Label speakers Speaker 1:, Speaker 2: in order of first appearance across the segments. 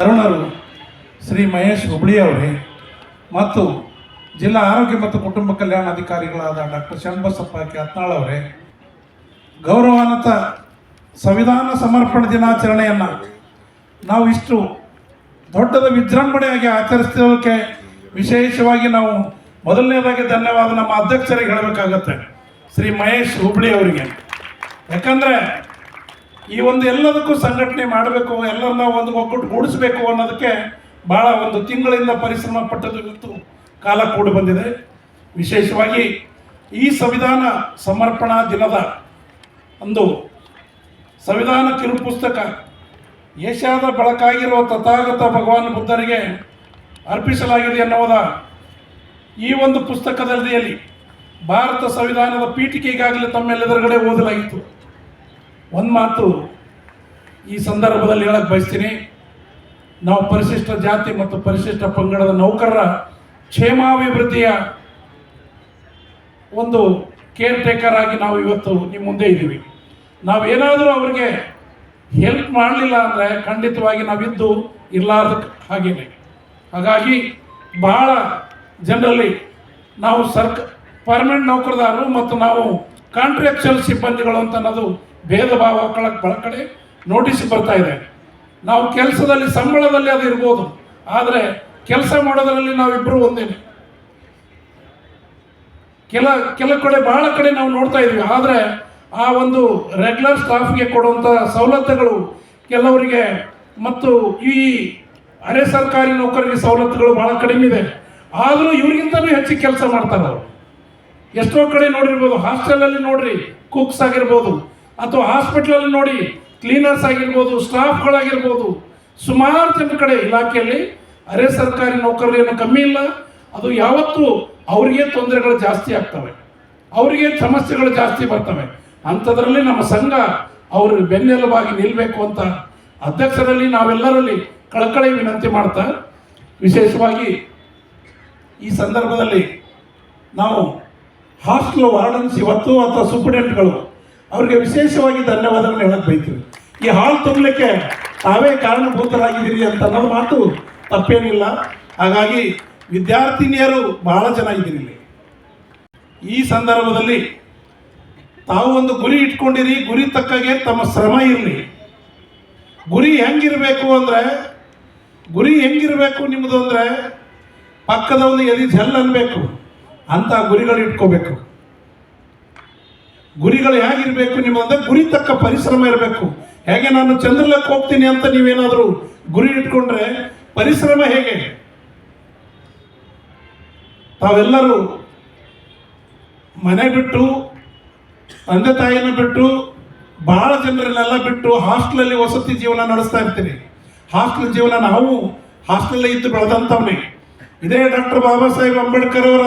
Speaker 1: ತರುಣರು ಶ್ರೀ ಮಹೇಶ್ ಹುಬ್ಳಿಯವರೇ ಮತ್ತು ಜಿಲ್ಲಾ ಆರೋಗ್ಯ ಮತ್ತು ಕುಟುಂಬ ಕಲ್ಯಾಣ ಅಧಿಕಾರಿಗಳಾದ ಡಾಕ್ಟರ್ ಶರಣಬಸಪ್ಪ ಕ್ಯಾತ್ನಾಳ್ ಅವರೇ. ಗೌರವಾನ್ವಿತ ಸಂವಿಧಾನ ಸಮರ್ಪಣ ದಿನಾಚರಣೆಯನ್ನು ನಾವು ಇಷ್ಟು ದೊಡ್ಡದ ವಿಜೃಂಭಣೆಯಾಗಿ ಆಚರಿಸ್ತಿರೋದಕ್ಕೆ ವಿಶೇಷವಾಗಿ ನಾವು ಮೊದಲನೇದಾಗಿ ಧನ್ಯವಾದ ನಮ್ಮ ಅಧ್ಯಕ್ಷರಿಗೆ ಹೇಳಬೇಕಾಗತ್ತೆ ಶ್ರೀ ಮಹೇಶ್ ಹುಬ್ಳಿ ಅವರಿಗೆ. ಯಾಕಂದರೆ ಈ ಒಂದು ಎಲ್ಲದಕ್ಕೂ ಸಂಘಟನೆ ಮಾಡಬೇಕು, ಎಲ್ಲರನ್ನ ಒಂದು ಒಕ್ಕಟ್ಟು ಗೂಡಿಸ್ಬೇಕು ಅನ್ನೋದಕ್ಕೆ ಭಾಳ ಒಂದು ತಿಂಗಳಿಂದ ಪರಿಶ್ರಮ ಪಟ್ಟದ್ದು ಕಾಲ ಕೂಡ ಬಂದಿದೆ. ವಿಶೇಷವಾಗಿ ಈ ಸಂವಿಧಾನ ಸಮರ್ಪಣಾ ದಿನದ ಒಂದು ಸಂವಿಧಾನ ಕಿರು ಪುಸ್ತಕ ಏಷ್ಯಾದ ಬೆಳಕಾಗಿರುವ ತಥಾಗತ ಭಗವಾನ್ ಬುದ್ಧರಿಗೆ ಅರ್ಪಿಸಲಾಗಿದೆ ಎನ್ನುವುದ ಈ ಒಂದು ಪುಸ್ತಕದಲ್ಲಿ ಭಾರತ ಸಂವಿಧಾನದ ಪೀಠಿಕೆ ಈಗಾಗಲೇ ತಮ್ಮೆಲ್ಲದರಗಡೆ ಓದಲಾಗಿತ್ತು. ಒಂದು ಮಾತು ಈ ಸಂದರ್ಭದಲ್ಲಿ ಹೇಳಕ್ಕೆ ಬಯಸ್ತೀನಿ. ನಾವು ಪರಿಶಿಷ್ಟ ಜಾತಿ ಮತ್ತು ಪರಿಶಿಷ್ಟ ಪಂಗಡದ ನೌಕರರ ಕ್ಷೇಮಾಭಿವೃದ್ಧಿಯ ಒಂದು ಕೇರ್ ಟೇಕರ್ ಆಗಿ ನಾವು ಇವತ್ತು ನಿಮ್ಮ ಮುಂದೆ ಇದ್ದೀವಿ. ನಾವೇನಾದರೂ ಅವರಿಗೆ ಹೆಲ್ಪ್ ಮಾಡಲಿಲ್ಲ ಅಂದರೆ ಖಂಡಿತವಾಗಿ ನಾವಿದ್ದು ಇರಲಾರ್ದ ಹಾಗೇನೆ. ಹಾಗಾಗಿ ಬಹಳ ಜನರಲ್ಲಿ ನಾವು ಸರ್ಕ ಪರ್ಮನೆಂಟ್ ನೌಕರದಾರರು ಮತ್ತು ನಾವು ಕಾಂಟ್ರಾಕ್ಚುಯಲ್ ಸಿಬ್ಬಂದಿಗಳು ಅಂತ ಅನ್ನೋದು ಭೇದ ಭಾವ ಬಹಳ ಕಡೆ ನೋಟಿಸ್ ಬರ್ತಾ ಇದೆ. ನಾವು ಕೆಲಸದಲ್ಲಿ ಸಂಬಳದಲ್ಲಿ ಅದು ಇರ್ಬೋದು. ಆದರೆ ಕೆಲಸ ಮಾಡೋದರಲ್ಲಿ ನಾವಿಬ್ಬರು ಒಂದೇನೆ ಕೆಲ ಕೆಲ ಕಡೆ ಬಹಳ ಕಡೆ ನಾವು ನೋಡ್ತಾ ಇದ್ದೀವಿ ಆದರೆ ಆ ಒಂದು ರೆಗ್ಯುಲರ್ ಸ್ಟಾಫ್ಗೆ ಕೊಡುವಂಥ ಸವಲತ್ತುಗಳು ಕೆಲವರಿಗೆ ಮತ್ತು ಈ ಅರೆ ಸರ್ಕಾರಿ ನೌಕರರಿಗೆ ಸವಲತ್ತುಗಳು ಬಹಳ ಕಡಿಮೆ ಇದೆ. ಆದರೂ ಇವರಿಗಿಂತಲೂ ಹೆಚ್ಚು ಕೆಲಸ ಮಾಡ್ತಾರೆ ಅವರು. ಎಷ್ಟೋ ಕಡೆ ನೋಡಿರ್ಬೋದು. ಹಾಸ್ಟೆಲಲ್ಲಿ ನೋಡ್ರಿ ಕುಕ್ಸ್ ಆಗಿರ್ಬೋದು. ಅಥವಾ ಹಾಸ್ಪಿಟ್ಲಲ್ಲಿ ನೋಡಿ ಕ್ಲೀನರ್ಸ್ ಆಗಿರ್ಬೋದು, ಸ್ಟಾಫ್ಗಳಾಗಿರ್ಬೋದು, ಸುಮಾರು ಜನ ಕಡೆ ಇಲಾಖೆಯಲ್ಲಿ ಅರೆ ಸರ್ಕಾರಿ ನೌಕರರೇನು ಕಮ್ಮಿ ಇಲ್ಲ. ಅದು ಯಾವತ್ತೂ ಅವರಿಗೆ ತೊಂದರೆಗಳು ಜಾಸ್ತಿ ಆಗ್ತವೆ. ಅವರಿಗೆ ಸಮಸ್ಯೆಗಳು ಜಾಸ್ತಿ ಬರ್ತವೆ. ಅಂಥದ್ರಲ್ಲಿ ನಮ್ಮ ಸಂಘ ಅವರು ಬೆನ್ನೆಲುಬಾಗಿ ನಿಲ್ಲಬೇಕು ಅಂತ ಅಧ್ಯಕ್ಷರಲ್ಲಿ ನಾವೆಲ್ಲರಲ್ಲಿ ಕಳಕಳಿ ವಿನಂತಿ ಮಾಡ್ತಾ, ವಿಶೇಷವಾಗಿ ಈ ಸಂದರ್ಭದಲ್ಲಿ ನಾವು ಹಾಸ್ಟೆಲ್ ವಾರ್ಡನ್ಸ್ ಇವತ್ತು ಅಥವಾ ಸೂಪರಿಂಟೆಂಟ್ಗಳು ಅವರಿಗೆ ವಿಶೇಷವಾಗಿ ಧನ್ಯವಾದಗಳನ್ನು ಹೇಳಕ್ ಬೈತೀವಿ ಈ ಹಾಲ್ ತುಂಬಲಿಕ್ಕೆ ತಾವೇ ಕಾರಣಭೂತರಾಗಿದ್ದೀರಿ ಅಂತ ಅನ್ನೋದು ಮಾತು ತಪ್ಪೇನಿಲ್ಲ. ಹಾಗಾಗಿ ವಿದ್ಯಾರ್ಥಿನಿಯರು ಬಹಳ ಇಲ್ಲಿ. ಈ ಸಂದರ್ಭದಲ್ಲಿ ತಾವು ಒಂದು ಗುರಿ ಇಟ್ಕೊಂಡಿರಿ, ಗುರಿ ತಕ್ಕಾಗೆ ತಮ್ಮ ಶ್ರಮ ಇರಲಿ. ಗುರಿ ಹೆಂಗಿರಬೇಕು ಅಂದರೆ, ಗುರಿ ಹೆಂಗಿರಬೇಕು ನಿಮ್ಮದು ಅಂದರೆ ಪಕ್ಕದ ಒಂದು ಎದಿ ಜಲ್ ಅನ್ಬೇಕು, ಅಂತ ಗುರಿಗಳು ಇಟ್ಕೋಬೇಕು ಗುರಿಗಳು ಹೇಗಿರಬೇಕು ನಿಮ್ಮಂದ್ರೆ ಗುರಿ ತಕ್ಕ ಪರಿಶ್ರಮ ಇರಬೇಕು. ಹೇಗೆ ನಾನು ಚಂದ್ರಲಕ್ಕೆ ಹೋಗ್ತೀನಿ ಅಂತ ನೀವೇನಾದರೂ ಗುರಿ ಇಟ್ಕೊಂಡ್ರೆ ಪರಿಶ್ರಮ ಹೇಗೆ? ತಾವೆಲ್ಲರೂ ಮನೆ ಬಿಟ್ಟು, ತಂದೆ ತಾಯಿನ ಬಿಟ್ಟು, ಬಹಳ ಜನರನ್ನೆಲ್ಲ ಬಿಟ್ಟು ಹಾಸ್ಟೆಲಲ್ಲಿ ವಸತಿ ಜೀವನ ನಡೆಸ್ತಾ ಇರ್ತೀರಿ. ಹಾಸ್ಟೆಲ್ ಜೀವನ ನಾವು ಹಾಸ್ಟೆಲ್ ಇದ್ದು ಬೆಳೆದಂಥವನೇ. ಇದೇ ಡಾಕ್ಟರ್ ಬಾಬಾ ಸಾಹೇಬ್ ಅಂಬೇಡ್ಕರ್ ಅವರ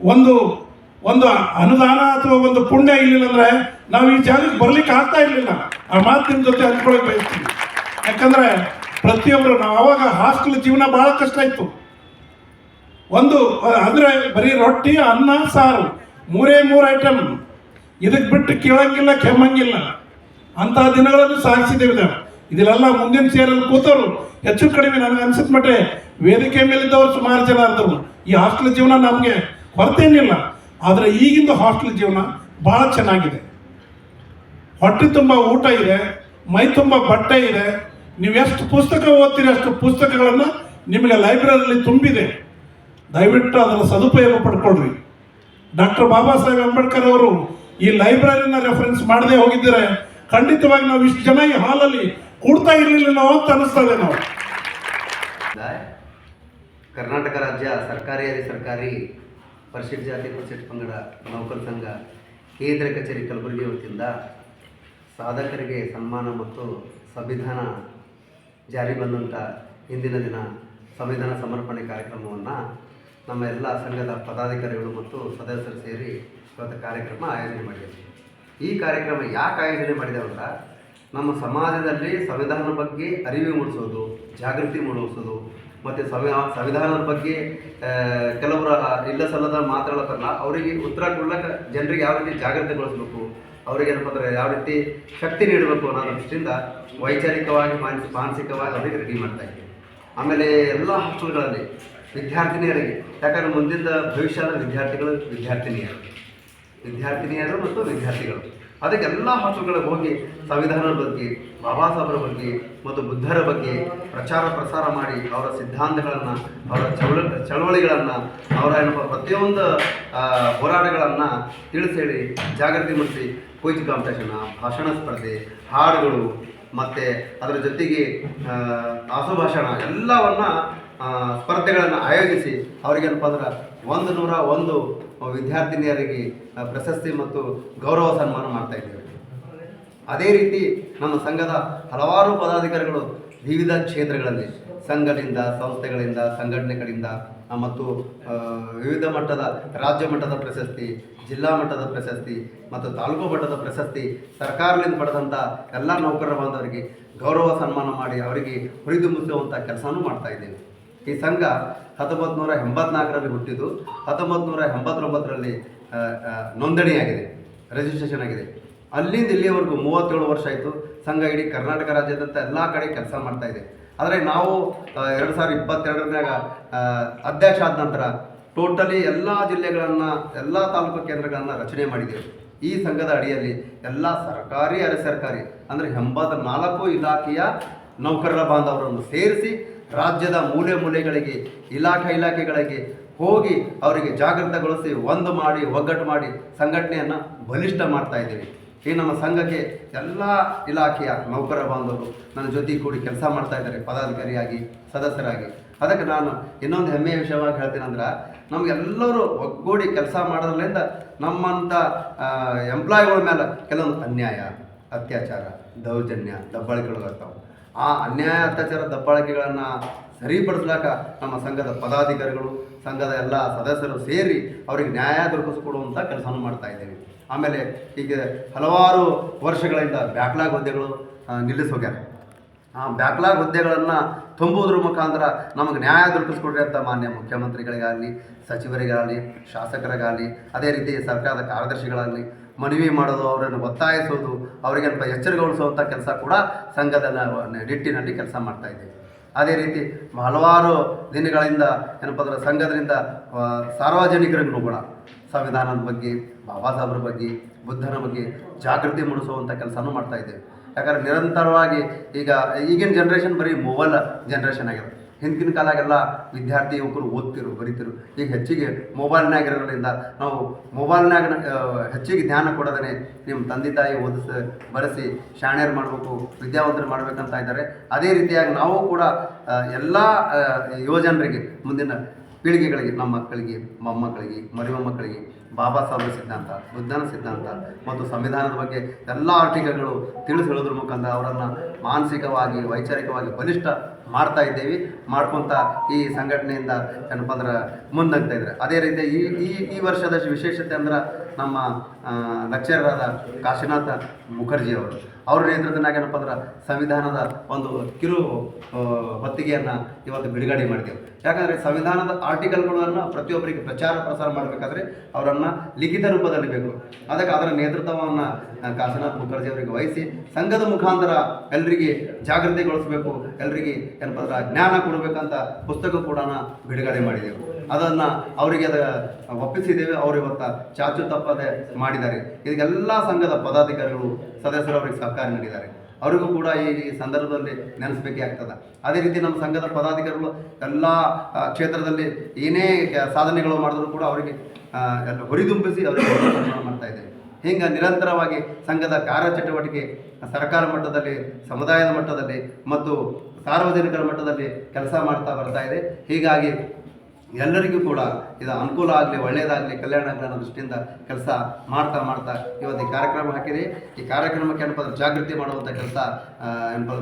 Speaker 1: ಒಂದು ಒಂದು ಅನುದಾನ ಅಥವಾ ಒಂದು ಪುಣ್ಯ ಇರಲಿಲ್ಲ ಅಂದ್ರೆ ನಾವು ಈ ಜಾಗಕ್ಕೆ ಬರ್ಲಿಕ್ಕೆ ಆಗ್ತಾ ಇರಲಿಲ್ಲ. ಆ ಮಾತಿನ ಜೊತೆ ಅನ್ಕೊಳಕ್ ಬಯಸ್ತೀವಿ ಯಾಕಂದ್ರೆ ಪ್ರತಿಯೊಬ್ಬರು ನಾವು ಅವಾಗ ಹಾಸ್ಟೆಲ್ ಜೀವನ ಬಹಳ ಕಷ್ಟ ಇತ್ತು. ಒಂದು, ಅಂದ್ರೆ ಬರೀ ರೊಟ್ಟಿ, ಅನ್ನ, ಸಾರು, ಮೂರೇ ಮೂರು ಐಟಮ್ ಇದಕ್ಕೆ ಬಿಟ್ಟು ಕೇಳಂಗಿಲ್ಲ, ಕೆಮ್ಮಂಗಿಲ್ಲ. ಅಂತ ದಿನಗಳನ್ನು ಸಾಗಿಸಿದ್ದೇವೆ ನಾವು. ಇದೆಲ್ಲ ಮುಂದಿನ ಸೇರಲ್ಲಿ ಕೂತವರು ಹೆಚ್ಚು ಕಡಿಮೆ ನನಗೆ ಅನ್ಸಿದ ಮಟ್ಟೆ ವೇದಿಕೆ ಮೇಲಿದ್ದವರು ಸುಮಾರು ಜನ ಅಂದರು. ಈ ಹಾಸ್ಟೆಲ್ ಜೀವನ ನಮಗೆ ಹೊರತೇನಿಲ್ಲ ಆದರೆ ಈಗಿಂದು ಹಾಸ್ಟೆಲ್ ಜೀವನ ಭಾಳ ಚೆನ್ನಾಗಿದೆ. ಹೊಟ್ಟೆ ತುಂಬ ಊಟ ಇದೆ, ಮೈ ತುಂಬ ಬಟ್ಟೆ ಇದೆ. ನೀವು ಎಷ್ಟು ಪುಸ್ತಕ ಓದ್ತೀರಿ ಅಷ್ಟು ಪುಸ್ತಕಗಳನ್ನು ನಿಮಗೆ ಲೈಬ್ರರಿಯಲ್ಲಿ ತುಂಬಿದೆ. ದಯವಿಟ್ಟು ಅದರ ಸದುಪಯೋಗ ಪಡ್ಕೊಳ್ರಿ. ಡಾಕ್ಟರ್ ಬಾಬಾ ಸಾಹೇಬ್ ಅಂಬೇಡ್ಕರ್ ಅವರು ಈ ಲೈಬ್ರರಿನ ರೆಫರೆನ್ಸ್ ಮಾಡದೆ ಹೋಗಿದ್ದರೆ? ಖಂಡಿತವಾಗಿ ನಾವು ಇಷ್ಟು ಜನ ಈ ಹಾಲಲ್ಲಿ ಕೂಡ್ತಾ ಇರಲಿಲ್ಲ ನಾವು ಅಂತ ಅನಿಸ್ತದೆ ನಾವು
Speaker 2: ಕರ್ನಾಟಕ ರಾಜ್ಯ ಸರ್ಕಾರಿ ಸರ್ಕಾರಿ ಪರಿಶಿಷ್ಟ ಜಾತಿ ಪರಿಶಿಷ್ಟ ಪಂಗಡ, ನೌಕರ ಸಂಘ, ಕೇಂದ್ರ ಕಚೇರಿ ಕಲಬುರಗಿ ವತಿಯಿಂದ ಸಾಧಕರಿಗೆ ಸನ್ಮಾನ ಮತ್ತು ಸಂವಿಧಾನ ಜಾರಿ ಬಂದಂಥ ಇಂದಿನ ದಿನ ಸಂವಿಧಾನ ಸಮರ್ಪಣೆ ಕಾರ್ಯಕ್ರಮವನ್ನು ನಮ್ಮ ಎಲ್ಲ ಸಂಘದ ಪದಾಧಿಕಾರಿಗಳು ಮತ್ತು ಸದಸ್ಯರು ಸೇರಿ ಇವತ್ತು ಕಾರ್ಯಕ್ರಮ ಆಯೋಜನೆ ಮಾಡಿದ್ದೀವಿ. ಈ ಕಾರ್ಯಕ್ರಮ ಯಾಕೆ ಆಯೋಜನೆ ಮಾಡಿದೆವು ಅಂದ್ರೆ ನಮ್ಮ ಸಮಾಜದಲ್ಲಿ ಸಂವಿಧಾನದ ಬಗ್ಗೆ ಅರಿವು ಮೂಡಿಸೋದು, ಜಾಗೃತಿ ಮೂಡಿಸೋದು ಮತ್ತು ಸಂವಿ ಸಂವಿಧಾನದ ಬಗ್ಗೆ ಕೆಲವರು ಇಲ್ಲ ಸಲ್ಲದ ಮಾತಾಡೋದನ್ನ ಅವರಿಗೆ ಉತ್ತರ ಕೊಡ್ಲಿಕ್ಕೆ ಜನರಿಗೆ ಯಾವ ರೀತಿ ಜಾಗೃತಿಗೊಳಿಸಬೇಕು ಅವರಿಗೆ ಏನಪ್ಪ ಯಾವ ರೀತಿ ಶಕ್ತಿ ನೀಡಬೇಕು ಅನ್ನೋ ದೃಷ್ಟಿಯಿಂದ ವೈಚಾರಿಕವಾಗಿ ಮಾನಸಿಕ ಮಾನಸಿಕವಾಗಿ ಅವರಿಗೆ ರೆಡಿ ಮಾಡ್ತಾ ಇದ್ದೀವಿ ಆಮೇಲೆ ಎಲ್ಲ ಹಾಸ್ಟೆಲ್ಗಳಲ್ಲಿ ವಿದ್ಯಾರ್ಥಿನಿಯರಿಗೆ, ಯಾಕಂದ್ರೆ ಮುಂದಿನ ಭವಿಷ್ಯದ ವಿದ್ಯಾರ್ಥಿಗಳು ವಿದ್ಯಾರ್ಥಿನಿಯರು. ವಿದ್ಯಾರ್ಥಿನಿಯರು ಮತ್ತು ವಿದ್ಯಾರ್ಥಿಗಳು. ಅದಕ್ಕೆ ಎಲ್ಲ ಹಾಸ್ಟೆಲ್ಗಳಿಗೆ ಹೋಗಿ ಸಂವಿಧಾನದ ಬಗ್ಗೆ ಬಾಬಾ ಸಾಹೇಬರ ಬಗ್ಗೆ ಮತ್ತು ಬುದ್ಧರ ಬಗ್ಗೆ ಪ್ರಚಾರ ಪ್ರಸಾರ ಮಾಡಿ ಅವರ ಸಿದ್ಧಾಂತಗಳನ್ನು ಅವರ ಚಳವ ಚಳವಳಿಗಳನ್ನು ಅವರ ಏನಪ್ಪ ಪ್ರತಿಯೊಂದು ಹೋರಾಟಗಳನ್ನು ತಿಳಿಸಿ ಜಾಗೃತಿ ಮೂಡಿಸಿ ಪೂಜಿ ಕಾಂಪಿಟೇಷನ್ ಭಾಷಣ ಸ್ಪರ್ಧೆ ಹಾಡುಗಳು ಮತ್ತು ಅದರ ಜೊತೆಗೆ ಆ, ಆಸುಭಾಷಣ ಎಲ್ಲವನ್ನು ಸ್ಪರ್ಧೆಗಳನ್ನು ಆಯೋಜಿಸಿ ಅವರಿಗೇನಪ್ಪ ಅಂದ್ರೆ ಒಂದು ನೂರ ಒಂದು ವಿದ್ಯಾರ್ಥಿನಿಯರಿಗೆ ಪ್ರಶಸ್ತಿ ಮತ್ತು ಗೌರವ ಸನ್ಮಾನ ಮಾಡ್ತಾ ಇದ್ದೇವೆ ಅದೇ ರೀತಿ ನಮ್ಮ ಸಂಘದ ಹಲವಾರು ಪದಾಧಿಕಾರಿಗಳು ವಿವಿಧ ಕ್ಷೇತ್ರಗಳಲ್ಲಿ, ಸಂಘದಿಂದ, ಸಂಸ್ಥೆಗಳಿಂದ ಸಂಘಟನೆಗಳಿಂದ ಮತ್ತು ವಿವಿಧ ಮಟ್ಟದ, ರಾಜ್ಯ ಮಟ್ಟದ ಪ್ರಶಸ್ತಿ, ಜಿಲ್ಲಾ ಮಟ್ಟದ ಪ್ರಶಸ್ತಿ ಮತ್ತು ತಾಲೂಕು ಮಟ್ಟದ ಪ್ರಶಸ್ತಿ ಸರ್ಕಾರದಿಂದ ಪಡೆದಂಥ ಎಲ್ಲ ನೌಕರರ ಬಾಂಧವರಿಗೆ ಗೌರವ ಸನ್ಮಾನ ಮಾಡಿ ಅವರಿಗೆ ಹುರಿದುಂಬಿಸುವಂಥ ಕೆಲಸವನ್ನು ಮಾಡ್ತಾ ಇದ್ದೇವೆ. ಈ ಸಂಘ ಹತ್ತೊಂಬತ್ತು ನೂರ ಎಂಬತ್ನಾಲ್ಕರಲ್ಲಿ ಹುಟ್ಟಿದ್ದು ಹತ್ತೊಂಬತ್ತು ನೂರ ಎಂಬತ್ತೊಂಬತ್ತರಲ್ಲಿ ನೋಂದಣಿಯಾಗಿದೆ ರಿಜಿಸ್ಟ್ರೇಷನ್ ಆಗಿದೆ. ಅಲ್ಲಿಂದ ಇಲ್ಲಿಯವರೆಗೂ ಮೂವತ್ತೇಳು ವರ್ಷ ಆಯಿತು, ಸಂಘ ಇಡೀ ಕರ್ನಾಟಕ ರಾಜ್ಯದಂತ ಎಲ್ಲ ಕಡೆ ಕೆಲಸ ಮಾಡ್ತಾ ಇದೆ. ಆದರೆ ನಾವು ಎರಡು ಸಾವಿರದ ಇಪ್ಪತ್ತೆರಡರಾಗ ಅಧ್ಯಕ್ಷ ಆದ ನಂತರ ಟೋಟಲಿ ಎಲ್ಲ ಜಿಲ್ಲೆಗಳನ್ನು, ಎಲ್ಲ ತಾಲೂಕು ಕೇಂದ್ರಗಳನ್ನು ರಚನೆ ಮಾಡಿದ್ದೇವೆ. ಈ ಸಂಘದ ಅಡಿಯಲ್ಲಿ ಎಲ್ಲ ಸರ್ಕಾರಿ ಅರೆ ಸರ್ಕಾರಿ, ಅಂದರೆ ಎಂಬತ್ತ ನಾಲ್ಕು ಇಲಾಖೆಯ ನೌಕರರ ಬಾಂಧವರನ್ನು ಸೇರಿಸಿ ರಾಜ್ಯದ ಮೂಲೆ ಮೂಲೆಗಳಿಗೆ, ಇಲಾಖೆ ಇಲಾಖೆಗಳಿಗೆ ಹೋಗಿ ಅವರಿಗೆ ಜಾಗೃತಗೊಳಿಸಿ ಒಂದು ಮಾಡಿ, ಒಗ್ಗಟ್ಟು ಮಾಡಿ ಸಂಘಟನೆಯನ್ನು ಬಲಿಷ್ಠ ಮಾಡ್ತಾ ಇದ್ದೀವಿ. ಈ ನಮ್ಮ ಸಂಘಕ್ಕೆ ಎಲ್ಲ ಇಲಾಖೆಯ ನೌಕರ ಬಾಂಧವರು ನನ್ನ ಜೊತೆ ಕೂಡಿ ಕೆಲಸ ಮಾಡ್ತಾ ಇದ್ದಾರೆ, ಪದಾಧಿಕಾರಿಯಾಗಿ, ಸದಸ್ಯರಾಗಿ. ಅದಕ್ಕೆ ನಾನು ಇನ್ನೊಂದು ಹೆಮ್ಮೆಯ ವಿಷಯವಾಗಿ ಹೇಳ್ತೀನಂದ್ರೆ ನಮಗೆಲ್ಲರೂ ಒಗ್ಗೂಡಿ ಕೆಲಸ ಮಾಡೋದ್ರಿಂದ ನಮ್ಮಂಥ ಎಂಪ್ಲಾಯ್ಗಳ ಮೇಲೆ ಕೆಲವೊಂದು ಅನ್ಯಾಯ, ಅತ್ಯಾಚಾರ, ದೌರ್ಜನ್ಯ, ದಬ್ಬಾಳಿಕೆಗಳು ಆ ಅನ್ಯಾಯ ಅತ್ಯಾಚಾರ ದಬ್ಬಾಳಿಕೆಗಳನ್ನು ಸರಿಪಡಿಸ್ಲಾಕ ನಮ್ಮ ಸಂಘದ ಪದಾಧಿಕಾರಿಗಳು, ಸಂಘದ ಎಲ್ಲ ಸದಸ್ಯರು ಸೇರಿ ಅವರಿಗೆ ನ್ಯಾಯ ದೊರಕಿಸ್ಕೊಡುವಂಥ ಕೆಲಸವನ್ನು ಮಾಡ್ತಾ ಇದ್ದೇವೆ. ಆಮೇಲೆ ಈಗ ಹಲವಾರು ವರ್ಷಗಳಿಂದ ಬ್ಯಾಕ್ಲಾಗ್ ಹುದ್ದೆಗಳು ನಿಲ್ಲಿಸೋಗ್ಯಾರ ಆ ಬ್ಯಾಕ್ಲಾಗ್ ಹುದ್ದೆಗಳನ್ನು ತುಂಬುವುದ್ರ ಮುಖಾಂತರ ನಮಗೆ ನ್ಯಾಯ ದೊರಕಿಸ್ಕೊಡ್ರಿ ಅಂತ ಮಾನ್ಯ ಮುಖ್ಯಮಂತ್ರಿಗಳಿಗಾಗಲಿ, ಸಚಿವರಿಗಾಗಲಿ, ಶಾಸಕರಿಗಾಗಲಿ, ಅದೇ ರೀತಿ ಸರ್ಕಾರದ ಕಾರ್ಯದರ್ಶಿಗಳಾಗಲಿ ಮನವಿ ಮಾಡೋದು, ಅವರನ್ನು ಒತ್ತಾಯಿಸೋದು ಅವರಿಗೇನಪ್ಪ ಎಚ್ಚರಗೊಳಿಸುವಂಥ ಕೆಲಸ ಕೂಡ ಸಂಘದ ನಿಟ್ಟಿನಲ್ಲಿ ಕೆಲಸ ಮಾಡ್ತಾ ಇದ್ದೀವಿ. ಅದೇ ರೀತಿ ಹಲವಾರು ದಿನಗಳಿಂದ ಏನಪ್ಪ ಸಂಘದಿಂದ ಸಾರ್ವಜನಿಕರಿಗೂ ಕೂಡ ಸಂವಿಧಾನದ ಬಗ್ಗೆ, ಬಾಬಾ ಸಾಹೇಬ್ರ ಬಗ್ಗೆ, ಬುದ್ಧನ ಬಗ್ಗೆ ಜಾಗೃತಿ ಮೂಡಿಸುವಂಥ ಕೆಲಸನೂ ಮಾಡ್ತಾ ಇದ್ದೇವೆ. ಯಾಕಂದ್ರೆ ನಿರಂತರವಾಗಿ ಈಗ ಈಗಿನ ಜನ್ರೇಷನ್ ಬರೀ ಮೊಬೈಲ್ ಜನ್ರೇಷನ್ ಆಗಿದೆ. ಹಿಂದಿನ ಕಾಲಾಗೆಲ್ಲ ವಿದ್ಯಾರ್ಥಿ ಯುವಕರು ಓದ್ತಿರು, ಬರೀತಿರು. ಈಗ ಹೆಚ್ಚಿಗೆ ಮೊಬೈಲ್ನಾಗ ಇರೋದ್ರಿಂದ ನಾವು ಮೊಬೈಲ್ನಾಗ ಹೆಚ್ಚಿಗೆ ಧ್ಯಾನ ಕೊಡೋದೇ ನಿಮ್ಮ ತಂದೆ ತಾಯಿ ಓದಿಸ, ಬರೆಸಿ, ಶಾಣ್ಯರು ಮಾಡಬೇಕು, ವಿದ್ಯಾವಂತರು ಮಾಡಬೇಕಂತ ಇದ್ದಾರೆ. ಅದೇ ರೀತಿಯಾಗಿ ನಾವು ಕೂಡ ಎಲ್ಲ ಯುವಜನರಿಗೆ ಮುಂದಿನ ಪೀಳಿಗೆಗಳಿಗೆ, ನಮ್ಮ ಮಕ್ಕಳಿಗೆ, ಮೊಮ್ಮಕ್ಕಳಿಗೆ ಮರಿಮೊಮ್ಮಕ್ಕಳಿಗೆ ಬಾಬಾ ಸಾಹೇಬ್ ಸಿದ್ಧಾಂತ, ಬುದ್ಧನ ಸಿದ್ಧಾಂತ ಮತ್ತು ಸಂವಿಧಾನದ ಬಗ್ಗೆ ಎಲ್ಲ ಆರ್ಟಿಕಲ್ಗಳು ತಿಳಿಸಿ ಹೇಳೋದ್ರ ಮುಖಾಂತರ ಅವರನ್ನು ಮಾನಸಿಕವಾಗಿ, ವೈಚಾರಿಕವಾಗಿ ಬಲಿಷ್ಠ ಮಾಡ್ತಾ ಇದ್ದೇವೆ, ಮಾಡ್ಕೊತಾ ಈ ಸಂಘಟನೆಯಿಂದ ಏನಪ್ಪ ಅಂದ್ರೆ ಮುಂದಾಗ್ತಾ ಇದ್ದಾರೆ. ಅದೇ ರೀತಿ ಈ ಈ ಈ ವರ್ಷದ ವಿಶೇಷತೆ ಅಂದ್ರೆ ನಮ್ಮ ಲಕ್ಷರಾದ ಕಾಶಿನಾಥ ಮುಖರ್ಜಿ ಅವರು ನೇತೃತ್ವನಾಗ ಏನಪ್ಪ ಅಂದ್ರೆ ಸಂವಿಧಾನದ ಒಂದು ಕಿರು ಹೊತ್ತಿಗೆಯನ್ನ ಹೊತ್ತಿಗೆಯನ್ನು ಇವತ್ತು ಬಿಡುಗಡೆ ಮಾಡಿದೆವು ಯಾಕಂದರೆ ಸಂವಿಧಾನದ ಆರ್ಟಿಕಲ್ಗಳನ್ನು ಪ್ರತಿಯೊಬ್ಬರಿಗೆ ಪ್ರಚಾರ ಪ್ರಸಾರ ಮಾಡಬೇಕಾದ್ರೆ ಅವರನ್ನು ಲಿಖಿತ ರೂಪದಲ್ಲಿ ಬೇಕು. ಅದಕ್ಕೆ ಅದರ ನೇತೃತ್ವವನ್ನು ಕಾಶಿನಾಥ್ ಮುಖರ್ಜಿ ಅವರಿಗೆ ವಹಿಸಿ ಸಂಘದ ಮುಖಾಂತರ ಎಲ್ಲರಿಗೆ ಜಾಗೃತಿಗೊಳಿಸಬೇಕು ಎಲ್ಲರಿಗೆ ಏನಪ್ಪ ಅಂದ್ರೆ ಜ್ಞಾನ ಕೊಡಬೇಕಂತ ಪುಸ್ತಕ ಕೂಡ ಬಿಡುಗಡೆ ಮಾಡಿದೆವು ಅದನ್ನು ಅವರಿಗೆ ಅದ ಒಪ್ಪಿಸಿದ್ದೇವೆ, ಅವರು ಇವತ್ತು ಚಾಚು ತಪ್ಪದೆ ಮಾಡಿದ್ದಾರೆ. ಇದಕ್ಕೆಲ್ಲ ಸಂಘದ ಪದಾಧಿಕಾರಿಗಳು, ಸದಸ್ಯರು ಅವರಿಗೆ ಸಹಕಾರ ನೀಡಿದ್ದಾರೆ. ಅವರಿಗೂ ಕೂಡ ಈ ಸಂದರ್ಭದಲ್ಲಿ ನೆನೆಸಬೇಕೇ ಆಗ್ತದೆ. ಅದೇ ರೀತಿ ನಮ್ಮ ಸಂಘದ ಪದಾಧಿಕಾರಿಗಳು ಎಲ್ಲ ಕ್ಷೇತ್ರದಲ್ಲಿ ಏನೇ ಸಾಧನೆಗಳು ಮಾಡಿದ್ರು ಕೂಡ ಅವರಿಗೆ ಎಲ್ಲ ಹುರಿದುಂಬಿಸಿ ಅವರಿಗೆ ಮಾಡ್ತಾ ಇದ್ದೇವೆ ಹಿಂಗೆ ನಿರಂತರವಾಗಿ ಸಂಘದ ಕಾರ್ಯಚಟುವಟಿಕೆ ಸರ್ಕಾರ ಮಟ್ಟದಲ್ಲಿ, ಸಮುದಾಯದ ಮಟ್ಟದಲ್ಲಿ ಮತ್ತು ಸಾರ್ವಜನಿಕರ ಮಟ್ಟದಲ್ಲಿ ಕೆಲಸ ಮಾಡ್ತಾ ಬರ್ತಾ ಇದೆ. ಹೀಗಾಗಿ ಎಲ್ಲರಿಗೂ ಕೂಡ ಇದು ಅನುಕೂಲ ಆಗಲಿ ಒಳ್ಳೆಯದಾಗಲಿ ಕಲ್ಯಾಣ ಆಗಲಿ ದೃಷ್ಟಿಯಿಂದ ಕೆಲಸ ಮಾಡ್ತಾ ಮಾಡ್ತಾ ಇವತ್ತು ಈ ಕಾರ್ಯಕ್ರಮ ಹಾಕಿರಿ. ಈ ಕಾರ್ಯಕ್ರಮಕ್ಕೆ ಏನಪ್ಪ ಜಾಗೃತಿ ಮಾಡುವಂಥ ಕೆಲಸ ಏನಪ್ಪ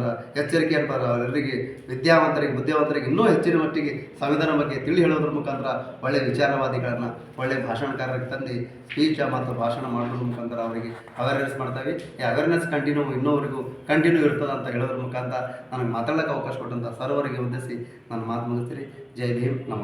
Speaker 2: ಎಚ್ಚರಿಕೆ ಏನಪ್ಪ ಅಂದ್ರೆ ಎಲ್ಲರಿಗೆ ವಿದ್ಯಾವಂತರಿಗೆ, ಬುದ್ಧಿವಂತರಿಗೆ ಇನ್ನೂ ಹೆಚ್ಚಿನ ಮಟ್ಟಿಗೆ ಸಂವಿಧಾನ ಬಗ್ಗೆ ತಿಳಿ ಹೇಳೋದ್ರ ಮುಖಾಂತರ ಒಳ್ಳೆಯ ವಿಚಾರವಾದಿಗಳನ್ನು ಒಳ್ಳೆಯ ಭಾಷಣಕಾರರಿಗೆ ತಂದು ಸ್ಪೀಚ್ ಮತ್ತು ಭಾಷಣ ಮಾಡೋದ್ರ ಮುಖಾಂತರ ಅವರಿಗೆ ಅವೇರ್ನೆಸ್ ಮಾಡ್ತಾವೆ. ಈ ಅವೇರ್ನೆಸ್ ಕಂಟಿನ್ಯೂ ಇನ್ನೂವರೆಗೂ ಕಂಟಿನ್ಯೂ ಇರ್ತದೆ ಅಂತ ಹೇಳೋದ್ರ ಮುಖಾಂತರ ನನಗೆ ಮಾತಾಡೋಕ್ಕೆ ಅವಕಾಶ ಕೊಟ್ಟಂಥ ಸರ್ವರಿಗೆ ಉದ್ದೇಶಿಸಿ ನಾನು ಮಾತು ಮುಗಿಸ್ತೀನಿ ಜೈ ಭೀಮ್ ನಮ್ಮ